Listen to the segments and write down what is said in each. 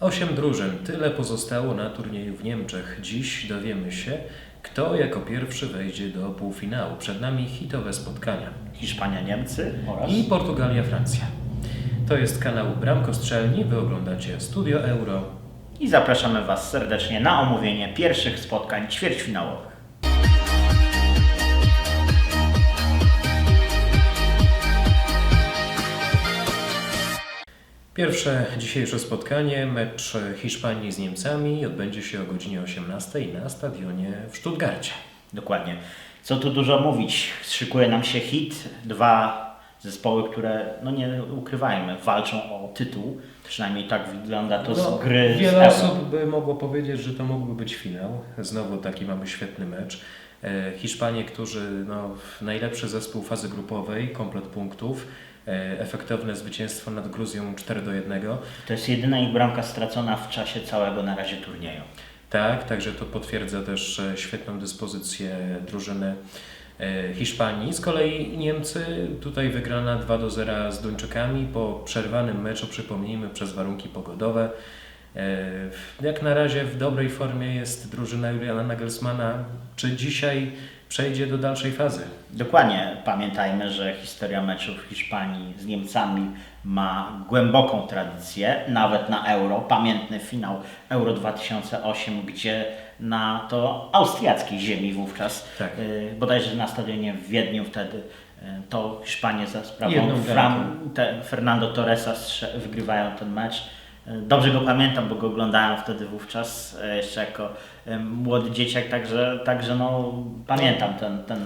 Osiem drużyn, tyle pozostało na turnieju w Niemczech. Dziś dowiemy się, kto jako pierwszy wejdzie do półfinału. Przed nami hitowe spotkania. Hiszpania, Niemcy oraz I Portugalia, Francja. To jest kanał Bramko Strzelni. Wy oglądacie Studio Euro. i zapraszamy Was serdecznie na omówienie pierwszych spotkań ćwierćfinałowych. Pierwsze dzisiejsze spotkanie, mecz Hiszpanii z Niemcami, odbędzie się o godzinie 18 na stadionie w Stuttgarcie. Dokładnie. Co tu dużo mówić? Szykuje nam się hit. Dwa zespoły, które, no nie ukrywajmy, walczą o tytuł. Przynajmniej tak wygląda to z gry. z No, wiele Euro. osób by mogło powiedzieć, że to mógłby być finał. Znowu taki mamy świetny mecz. E, Hiszpanie, którzy no, najlepszy zespół fazy grupowej, komplet punktów, efektowne zwycięstwo nad Gruzją 4 do 1. To jest jedyna ich bramka stracona w czasie całego na razie turnieju. Tak, także to potwierdza też e, świetną dyspozycję drużyny e, Hiszpanii. Z kolei Niemcy tutaj wygrana 2 do 0 z Duńczykami po przerwanym meczu, przypomnijmy, przez warunki pogodowe. E, Jak na razie w dobrej formie jest drużyna Juliana Nagelsmana. Czy dzisiaj przejdzie do dalszej fazy? Dokładnie pamiętajmy, że historia meczów Hiszpanii z Niemcami ma głęboką tradycję, nawet na Euro. Pamiętny finał Euro 2008, gdzie na to austriackiej ziemi wówczas, Tak. y, bodajże na stadionie w Wiedniu wtedy, y, to Hiszpanie za sprawą Fram, te, Fernando Torresa wygrywają ten mecz. Y, Dobrze go pamiętam, bo go oglądałem wtedy wówczas y, jeszcze jako y, młody dzieciak, także, także no, pamiętam ten, ten,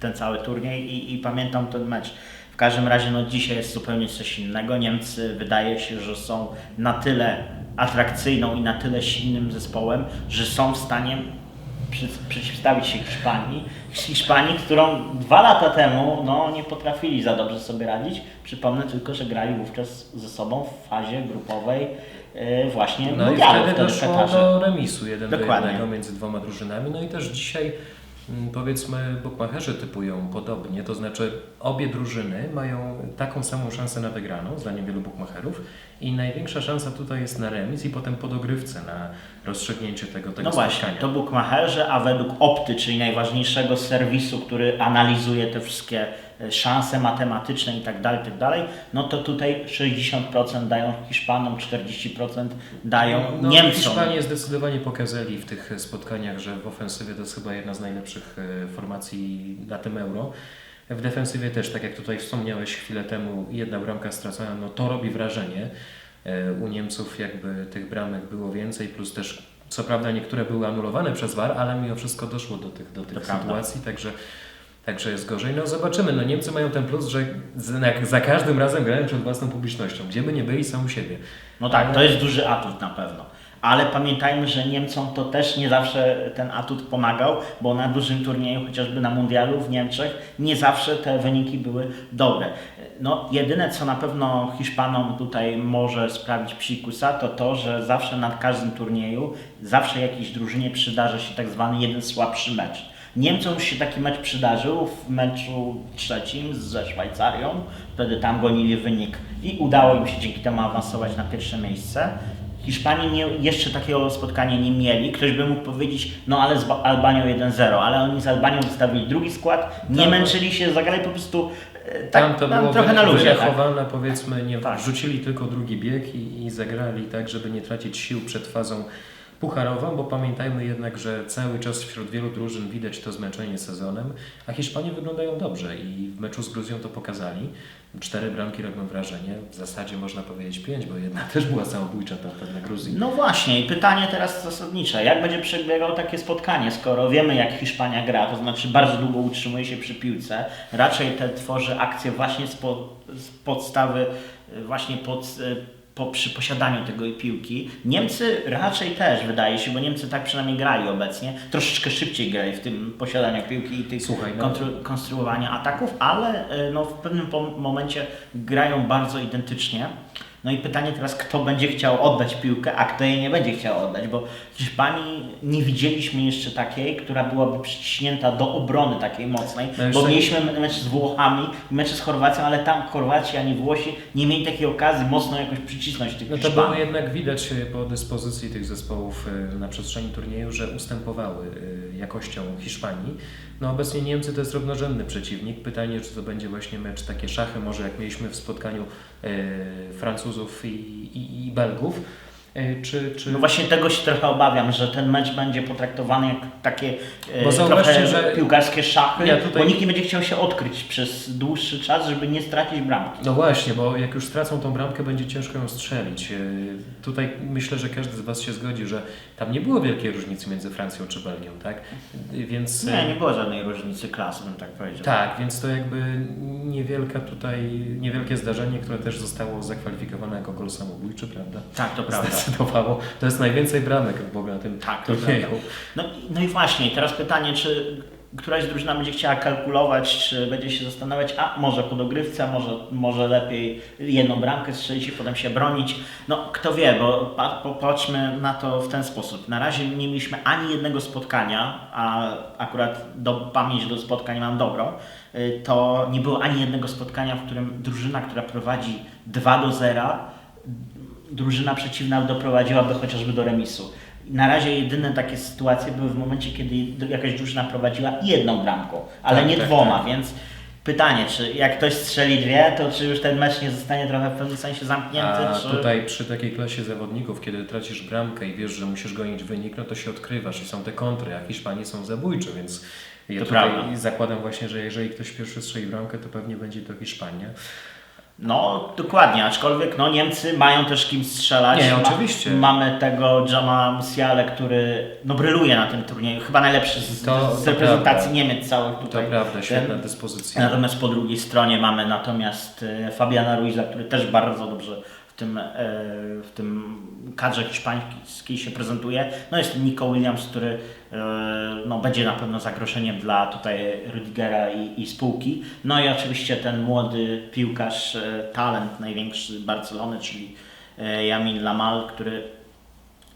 ten cały turniej i, i pamiętam ten mecz. W każdym razie no, dzisiaj jest zupełnie coś innego. Niemcy wydaje się, że są na tyle atrakcyjną i na tyle silnym zespołem, że są w stanie przy, przeciwstawić się Hiszpanii. Hiszpanii, którą dwa lata temu no, nie potrafili za dobrze sobie radzić. Przypomnę tylko, że grali wówczas ze sobą w fazie grupowej yy, właśnie No i mundialu wtedy wtedy w doszło do remisu 1 do Dokładnie. 1 między dwoma drużynami. No i też dzisiaj powiedzmy bukmacherzy typują podobnie, to znaczy obie drużyny mają taką samą szansę na wygraną, zdaniem wielu bukmacherów i największa szansa tutaj jest na remis i potem po dogrywce na rozstrzygnięcie tego, tego No właśnie, spotkania. to bukmacherzy, a według Opty, czyli najważniejszego serwisu, który analizuje te wszystkie szanse matematyczne i tak dalej, i tak dalej, no to tutaj 60% dają Hiszpanom, 40% dają No, Niemcom. Hiszpanie zdecydowanie pokazali w tych spotkaniach, że w ofensywie to jest chyba jedna z najlepszych e, formacji na tym euro. W defensywie też, tak jak tutaj wspomniałeś chwilę temu, jedna bramka stracona, no to robi wrażenie. E, U Niemców jakby tych bramek było więcej, plus też co prawda niektóre były anulowane przez VAR, ale mimo wszystko doszło do tych, do tych To prawda. sytuacji, także, także jest gorzej. No zobaczymy, no Niemcy mają ten plus, że za każdym razem grają przed własną publicznością. Gdzie by nie byli, są u siebie. No tak, to jest duży atut na pewno. Ale pamiętajmy, że Niemcom to też nie zawsze ten atut pomagał, bo na dużym turnieju, chociażby na mundialu w Niemczech, nie zawsze te wyniki były dobre. No, jedyne, co na pewno Hiszpanom tutaj może sprawić psikusa, to to, że zawsze na każdym turnieju, zawsze jakiejś drużynie przydarza się tak zwany jeden słabszy mecz. Niemcom się taki mecz przydarzył w meczu trzecim ze Szwajcarią. Wtedy tam gonili wynik i udało im się dzięki temu awansować na pierwsze miejsce. Hiszpanii nie, jeszcze takiego spotkania nie mieli. Ktoś by mógł powiedzieć, no ale z Ba- Albanią 1-0, ale oni z Albanią wystawili drugi skład, nie Tak. męczyli się, zagrali po prostu e, Tam tak, to tam było trochę na luzie. Tak? powiedzmy, nie Tak. wrzucili tylko drugi bieg i, i zagrali tak, żeby nie tracić sił przed fazą pucharową, bo pamiętajmy jednak, że cały czas wśród wielu drużyn widać to zmęczenie sezonem, a Hiszpanie wyglądają dobrze i w meczu z Gruzją to pokazali. Cztery bramki robią wrażenie, w zasadzie można powiedzieć pięć, bo jedna też była samobójcza tamta dla Gruzji. No właśnie, i pytanie teraz zasadnicze. Jak będzie przebiegał takie spotkanie, skoro wiemy, jak Hiszpania gra, to znaczy bardzo długo utrzymuje się przy piłce, raczej te tworzy akcje właśnie z, po, z podstawy, y, właśnie pod, y, po, przy posiadaniu tego piłki. Niemcy raczej też, wydaje się, bo Niemcy tak przynajmniej grali obecnie, troszeczkę szybciej grali w tym posiadaniu piłki i tych Słuchaj, no. kontru- konstruowania ataków, ale y, no, w pewnym momencie grają bardzo identycznie. No i pytanie teraz, kto będzie chciał oddać piłkę, a kto jej nie będzie chciał oddać, bo w Hiszpanii nie widzieliśmy jeszcze takiej, która byłaby przyciśnięta do obrony takiej mocnej, No bo jeszcze- mieliśmy mecz z Włochami, mecz z Chorwacją, ale tam Chorwaci ani Włosi nie mieli takiej okazji mocno jakoś przycisnąć tych No to było jednak widać e, po dyspozycji tych zespołów e, na przestrzeni turnieju, że ustępowały e, jakością Hiszpanii. No obecnie Niemcy to jest równorzędny przeciwnik. Pytanie, czy to będzie właśnie mecz takie szachy, może jak mieliśmy w spotkaniu e, Francuzów i, i, i Belgów, czy, czy... No właśnie tego się trochę obawiam, że ten mecz będzie potraktowany jak takie e, Bo trochę że- piłkarskie szachy, Ja tutaj- bo nikt nie będzie chciał się odkryć przez dłuższy czas, żeby nie stracić bramki. No właśnie, bo jak już stracą tą bramkę, będzie ciężko ją strzelić. E, Tutaj myślę, że każdy z Was się zgodzi, że tam nie było wielkiej różnicy między Francją czy Belgią, tak? E, Więc... e, Nie, nie było żadnej różnicy klas, bym tak powiedział. Tak, więc to jakby niewielka tutaj, niewielkie zdarzenie, które też zostało zakwalifikowane jako gol samobójczy, prawda? Tak, to prawda. Zdecydowało. To jest najwięcej bramek w ogóle na tym Tak, turnieju. No, i- no i właśnie, teraz pytanie, czy któraś drużyna będzie chciała kalkulować, czy będzie się zastanawiać, a może po dogrywce, może, może lepiej jedną bramkę strzelić i potem się bronić. No kto wie, bo pa, popatrzmy na to w ten sposób. Na razie nie mieliśmy ani jednego spotkania, a akurat do, pamięć do spotkań mam dobrą, y, to nie było ani jednego spotkania, w którym drużyna, która prowadzi 2 do 0, drużyna przeciwna doprowadziłaby chociażby do remisu. Na razie jedyne takie sytuacje były w momencie, kiedy jakaś drużyna prowadziła jedną bramką, ale Tak, nie tak, dwoma, tak. więc pytanie, czy jak ktoś strzeli dwie, to czy już ten mecz nie zostanie trochę w pewnym sensie zamknięty? A czy... tutaj przy takiej klasie zawodników, kiedy tracisz bramkę i wiesz, że musisz gonić wynik, no to się odkrywasz i są te kontry, a Hiszpanie są zabójcze, więc ja To tutaj prawda. zakładam właśnie, że jeżeli ktoś pierwszy strzeli bramkę, to pewnie będzie to Hiszpania. No, dokładnie, aczkolwiek no, Niemcy mają też kim strzelać. Nie, Ma- oczywiście. Mamy tego Jama Musiale, który no, bryluje na tym turnieju, chyba najlepszy z, To- z to reprezentacji prawda. Niemiec całych To tutaj. prawda, świetna dyspozycja. Natomiast po drugiej stronie mamy natomiast e, Fabiana Ruiza, który też bardzo dobrze w tym, e, w tym kadrze hiszpańskiej się prezentuje. No jest Nico Williams, który e, no, będzie na pewno zagrożeniem dla tutaj Rudigera i, i spółki. No i oczywiście ten młody piłkarz, e, talent największy Barcelony, czyli Jamin Lamal, który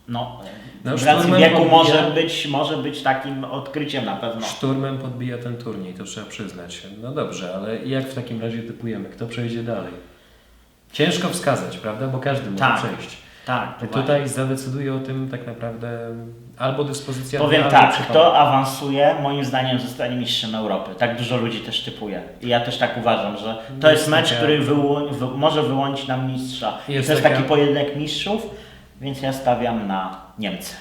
no, No, w racji wieku podbija- może być, może być takim odkryciem na pewno. Szturmem podbija ten turniej, to trzeba przyznać. No dobrze, ale jak w takim razie typujemy? Kto przejdzie dalej? Ciężko wskazać, prawda? Bo każdy może Tak, przejść. Tak, Tutaj zadecyduje o tym tak naprawdę albo dyspozycja Powiem albo tak, przypadek. kto awansuje, moim zdaniem zostanie mistrzem Europy. Tak dużo ludzi też typuje. I ja też tak uważam, że to jest Jest mecz, taka- który wy, może wyłonić nam mistrza. I Jest to jest taka- taki pojedynek mistrzów, więc ja stawiam na Niemcy.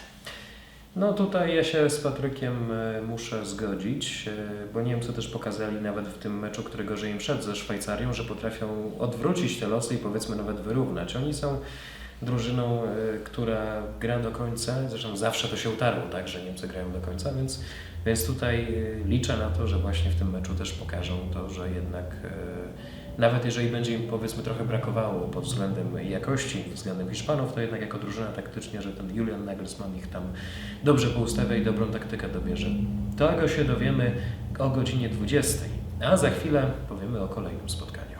No tutaj ja się z Patrykiem e, muszę zgodzić, e, bo Niemcy też pokazali nawet w tym meczu, którego im szedł ze Szwajcarią, że potrafią odwrócić te losy i powiedzmy nawet wyrównać. Oni są drużyną, e, która gra do końca, zresztą zawsze to się utarło, tak, że Niemcy grają do końca, więc, więc tutaj liczę na to, że właśnie w tym meczu też pokażą to, że jednak nawet jeżeli będzie im powiedzmy trochę brakowało pod względem jakości, względem Hiszpanów, to jednak jako drużyna taktycznie, że ten Julian Nagelsmann ich tam dobrze poustawia i dobrą taktykę dobierze. Tego się dowiemy o godzinie 20, a za chwilę powiemy o kolejnym spotkaniu.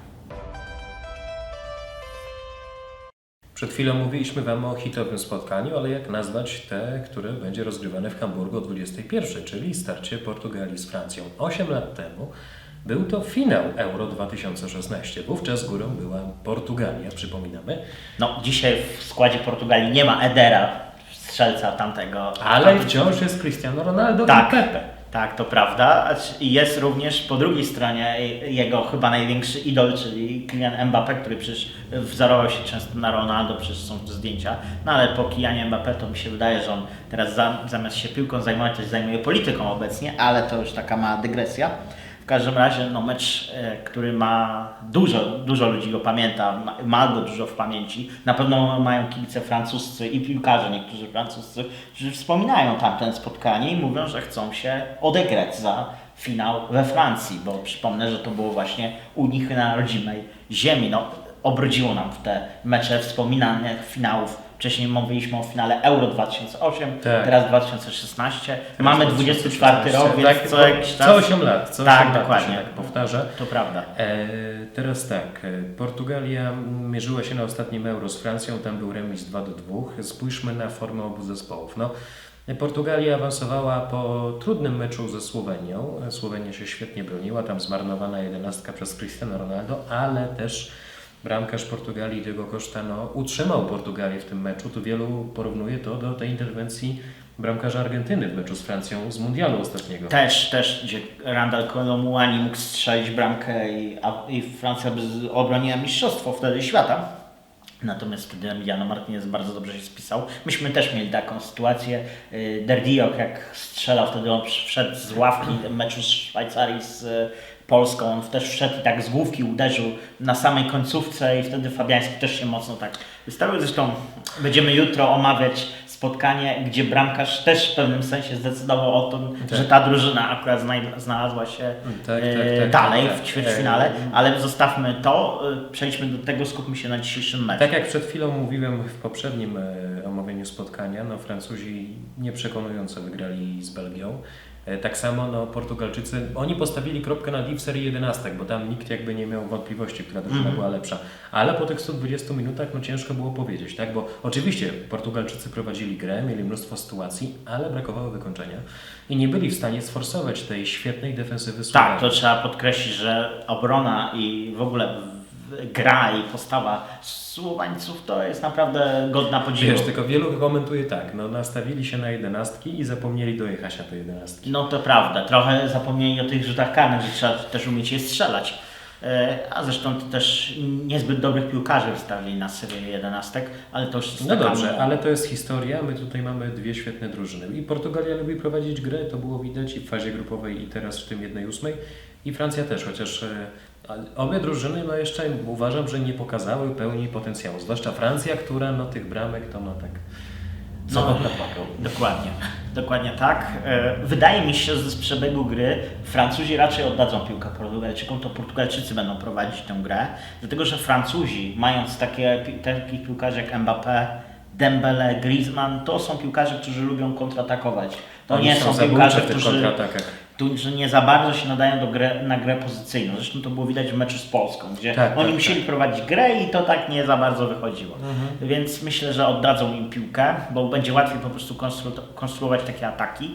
Przed chwilą mówiliśmy Wam o hitowym spotkaniu, ale jak nazwać te, które będzie rozgrywane w Hamburgu o 21, czyli starcie Portugalii z Francją. 8 lat temu był to finał Euro 2016. Wówczas górą była Portugalia, przypominamy. No, dzisiaj w składzie Portugalii nie ma Edera, strzelca tamtego. Ale tamtego- wciąż jest Cristiano Ronaldo Tak. i Pepe. Tak, to prawda. I jest również po drugiej stronie jego chyba największy idol, czyli Kylian Mbappé, który przecież wzorował się często na Ronaldo, przecież są zdjęcia. No ale po Kylianie Mbappé to mi się wydaje, że on teraz za, zamiast się piłką zajmować, to się zajmuje polityką obecnie, ale to już taka mała dygresja. W każdym razie no, mecz, e, który ma dużo, dużo ludzi go pamięta, ma, go dużo w pamięci. Na pewno mają kibice francuscy i piłkarze, niektórzy francuscy, którzy wspominają tamten spotkanie i mówią, że chcą się odegrać za finał we Francji, bo przypomnę, że to było właśnie u nich na rodzimej ziemi. No, obrodziło nam w te mecze wspominanych finałów. Wcześniej mówiliśmy o finale Euro 2008, Tak. teraz 2016. Mamy 24 rok, więc tak, co jakiś czas. Co 8 lat, co Tak, 8 lat dokładnie. tak powtarza. To prawda. E, teraz tak, e, Portugalia mierzyła się na ostatnim Euro z Francją, tam był remis 2 do 2. Spójrzmy na formę obu zespołów. No, Portugalia awansowała po trudnym meczu ze Słowenią. Słowenia się świetnie broniła, tam zmarnowana jedenastka przez Cristiano Ronaldo, ale też bramkarz Portugalii Diego Costa no, utrzymał Portugalię w tym meczu. Tu wielu porównuje to do tej interwencji bramkarza Argentyny w meczu z Francją z Mundialu ostatniego. Też, też, gdzie Randall Colomuani mógł strzelić bramkę i, a, i Francja obroniła mistrzostwo wtedy świata. Natomiast wtedy Emiliano Martinez bardzo dobrze się spisał. Myśmy też mieli taką sytuację. Y, Derdiok jak strzelał, wtedy on wszedł z ławki w meczu z Szwajcarii z Polską. On też wszedł i tak z główki uderzył na samej końcówce i wtedy Fabiański też się mocno tak wystawił. Zresztą będziemy jutro omawiać spotkanie, gdzie bramkarz też w pewnym sensie zdecydował o tym, Tak. że ta drużyna akurat znalazła się Tak, e, tak, tak, dalej w tak. ćwierćfinale, E, ale zostawmy to, e, przejdźmy do tego, skupmy się na dzisiejszym meczu. Tak jak przed chwilą mówiłem w poprzednim e, omówieniu spotkania, no Francuzi nieprzekonująco wygrali z Belgią. E, Tak samo no, Portugalczycy, oni postawili kropkę nad i w serii 11, bo tam nikt jakby nie miał wątpliwości, która drużyna Mhm. była lepsza. Ale po tych 120 minutach no ciężko było powiedzieć, tak? Bo oczywiście Portugalczycy prowadzili grę, mieli mnóstwo sytuacji, ale brakowało wykończenia i nie byli w stanie sforsować tej świetnej defensywy Tak, Słowenii. to trzeba podkreślić, że obrona i w ogóle gra i postawa Słowańców to jest naprawdę godna podziwu. Wiesz, tylko wielu komentuje tak, no nastawili się na jedenastki i zapomnieli dojechać na te jedenastki. No to prawda, trochę zapomnieli o tych rzutach karnych, że trzeba też umieć je strzelać. E, A zresztą to też niezbyt dobrych piłkarzy wstawili na serię jedenastek, ale to już No dobrze, ale to jest historia. My tutaj mamy dwie świetne drużyny. I Portugalia lubi prowadzić grę, to było widać i w fazie grupowej, i teraz w tym 1-8. I Francja też, chociaż e, obie drużyny, no jeszcze uważam, że nie pokazały pełni potencjału. Zwłaszcza Francja, która no tych bramek to no tak. Co No. Dokładnie, dokładnie tak. E, Wydaje mi się, że z przebiegu gry Francuzi raczej oddadzą piłkę Portugalczykom, to Portugalczycy będą prowadzić tę grę, dlatego że Francuzi, mając takie, takich piłkarzy jak Mbappé, Dembele, Griezmann, to są piłkarze, którzy lubią kontratakować. To Oni nie są zabójczy piłkarze, którzy. Którzy nie za bardzo się nadają do grę, na grę pozycyjną. Zresztą to było widać w meczu z Polską, gdzie Tak, oni tak, musieli tak. prowadzić grę i to tak nie za bardzo wychodziło. Mhm. Więc myślę, że oddadzą im piłkę, bo będzie łatwiej po prostu konstru- konstruować takie ataki.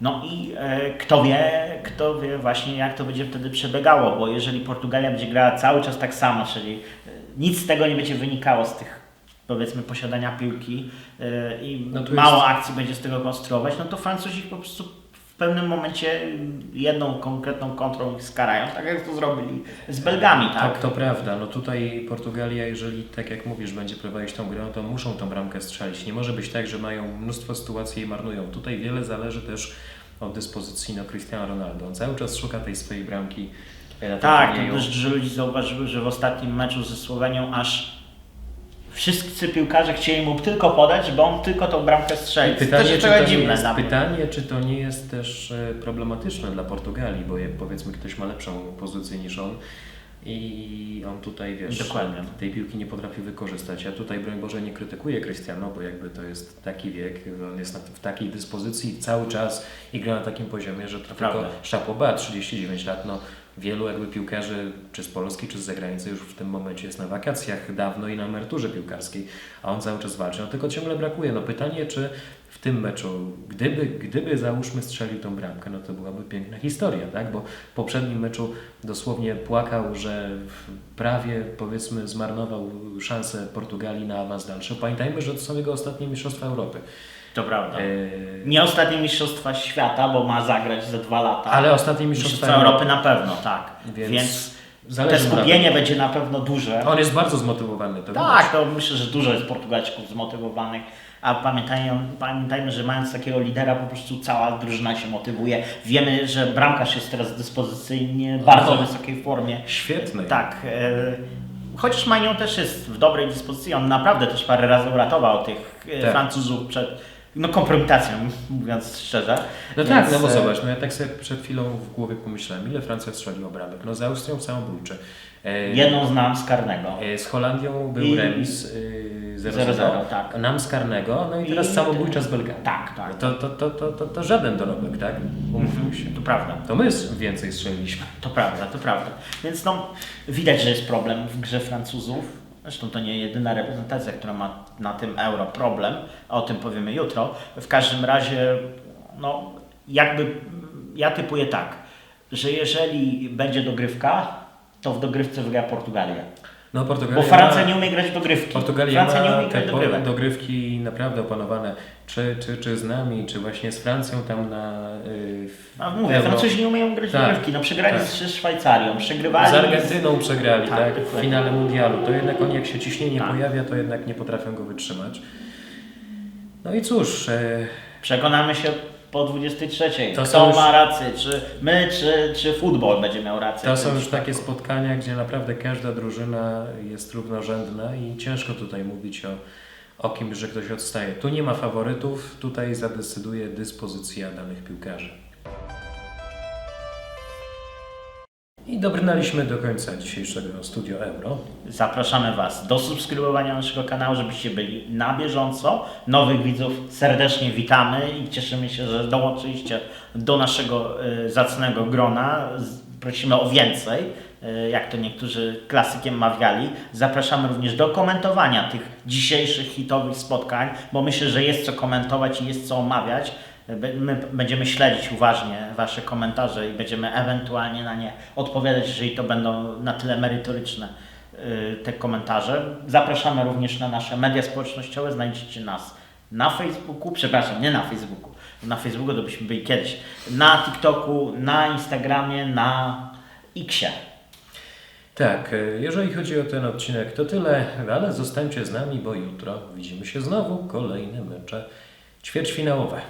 No i e, kto wie, kto wie właśnie jak to będzie wtedy przebiegało, bo jeżeli Portugalia będzie grała cały czas tak samo, czyli e, nic z tego nie będzie wynikało z tych powiedzmy posiadania piłki e, i No mało jest- akcji będzie z tego konstruować, no to Francuzi po prostu pewnym momencie jedną konkretną kontrą ich skarają, tak jak to zrobili z Belgami, tak? Tak, to prawda. No tutaj Portugalia, jeżeli tak jak mówisz, będzie prowadzić tą grę, no to muszą tą bramkę strzelić. Nie może być tak, że mają mnóstwo sytuacji i marnują. Tutaj wiele zależy też od dyspozycji no, Cristiano Ronaldo. On cały czas szuka tej swojej bramki Tak, to też dużo ludzi zauważyło, że w ostatnim meczu ze Słowenią aż wszyscy piłkarze chcieli mu tylko podać, żeby on tylko tą bramkę strzelił. To Pytanie też czy, to dziwne jest, pytanie, czy to nie jest też e, problematyczne dla Portugalii, bo powiedzmy ktoś ma lepszą pozycję niż on i on tutaj, wiesz, Dokładnie. tej piłki nie potrafi wykorzystać. Ja tutaj, broń Boże, nie krytykuję Cristiano, bo jakby to jest taki wiek, on jest w takiej dyspozycji cały czas i gra na takim poziomie, że to tylko szapoba, 39 lat, no wielu jakby piłkarzy, czy z Polski, czy z zagranicy już w tym momencie jest na wakacjach dawno i na emeryturze piłkarskiej, a on cały czas walczy. No tylko ciągle brakuje. No pytanie, czy w tym meczu, gdyby, gdyby załóżmy strzelił tą bramkę, no to byłaby piękna historia, tak? Bo w poprzednim meczu dosłownie płakał, że prawie powiedzmy zmarnował szansę Portugalii na awans dalszy. Pamiętajmy, że to są jego ostatnie Mistrzostwa Europy. To prawda. E, Nie ostatnie Mistrzostwa Świata, bo ma zagrać za dwa lata. ale ostatnie Mistrzostwa Mistrzostwa Europy na pewno, tak. Więc Więc, te na skupienie tym. będzie na pewno duże. On jest bardzo zmotywowany. To widać. Tak, to myślę, że dużo jest Portugalczyków zmotywowanych, a pamiętajmy, pamiętajmy, że mając takiego lidera po prostu cała drużyna się motywuje. Wiemy, że bramkarz jest teraz dyspozycyjnie w bardzo No. wysokiej formie. Świetny. Tak. E, chociaż Manion też jest w dobrej dyspozycji, on naprawdę też parę razy uratował tych e, Tak. Francuzów przed no, kompromitacją, mówiąc szczerze. No Więc, tak, no bo e, zobacz, no ja tak sobie przed chwilą w głowie pomyślałem, ile Francja strzeliła bramek. No z Austrią samobójczy. E, Jedną znam z karnego. e, Z Holandią był I- remis y, 0-0, 0-0, tak. nam z karnego, no i teraz I- samobójcza z Belgami. Tak, tak. To, to, to, to, to, to żaden dorobek, tak? Umówmy się. To prawda. To my więcej strzeliliśmy. To prawda, to prawda. Więc no, widać, że jest problem w grze Francuzów. Zresztą to nie jedyna reprezentacja, która ma na tym euro problem, a o tym powiemy jutro. W każdym razie, no, jakby ja typuję tak, że jeżeli będzie dogrywka, to w dogrywce wygra Portugalia. No, Portugalia Bo Francja ma, nie umie grać w dogrywki. Portugalia Francja nie ma umie grać te dogrywek. dogrywki naprawdę opanowane. Czy, czy, czy z nami, czy właśnie z Francją tam na... Yy, A mówię, Euro. Francuzi nie umieją grać w Tak, dogrywki. No przegrali tak. z Szwajcarią, przegrywali Z Argentyną przegrali, Tak, tak, w finale mundialu. To jednak oni jak się ciśnienie Tak. pojawia, to jednak nie potrafią go wytrzymać. No i cóż, e, Przekonamy się po 23. To Kto już- ma rację? Czy my, czy, czy futbol będzie miał rację? to są już takie spotkania, gdzie naprawdę każda drużyna jest równorzędna i ciężko tutaj mówić o, o kimś, że ktoś odstaje. Tu nie ma faworytów, tutaj zadecyduje dyspozycja danych piłkarzy. I dobrnęliśmy do końca dzisiejszego Studio Euro. Zapraszamy Was do subskrybowania naszego kanału, żebyście byli na bieżąco. Nowych widzów serdecznie witamy i cieszymy się, że dołączyliście do naszego y, zacnego grona. Prosimy o więcej, y, jak to niektórzy klasykiem mawiali. Zapraszamy również do komentowania tych dzisiejszych hitowych spotkań, bo myślę, że jest co komentować i jest co omawiać. My będziemy śledzić uważnie Wasze komentarze i będziemy ewentualnie na nie odpowiadać, jeżeli to będą na tyle merytoryczne y, te komentarze. Zapraszamy również na nasze media społecznościowe. Znajdziecie nas na Facebooku, przepraszam, nie na Facebooku. Na Facebooku to byśmy byli kiedyś. Na TikToku, na Instagramie, na Xie. Tak, e, jeżeli chodzi o ten odcinek, to tyle, ale zostańcie z nami, bo jutro widzimy się znowu kolejne mecze ćwierćfinałowe.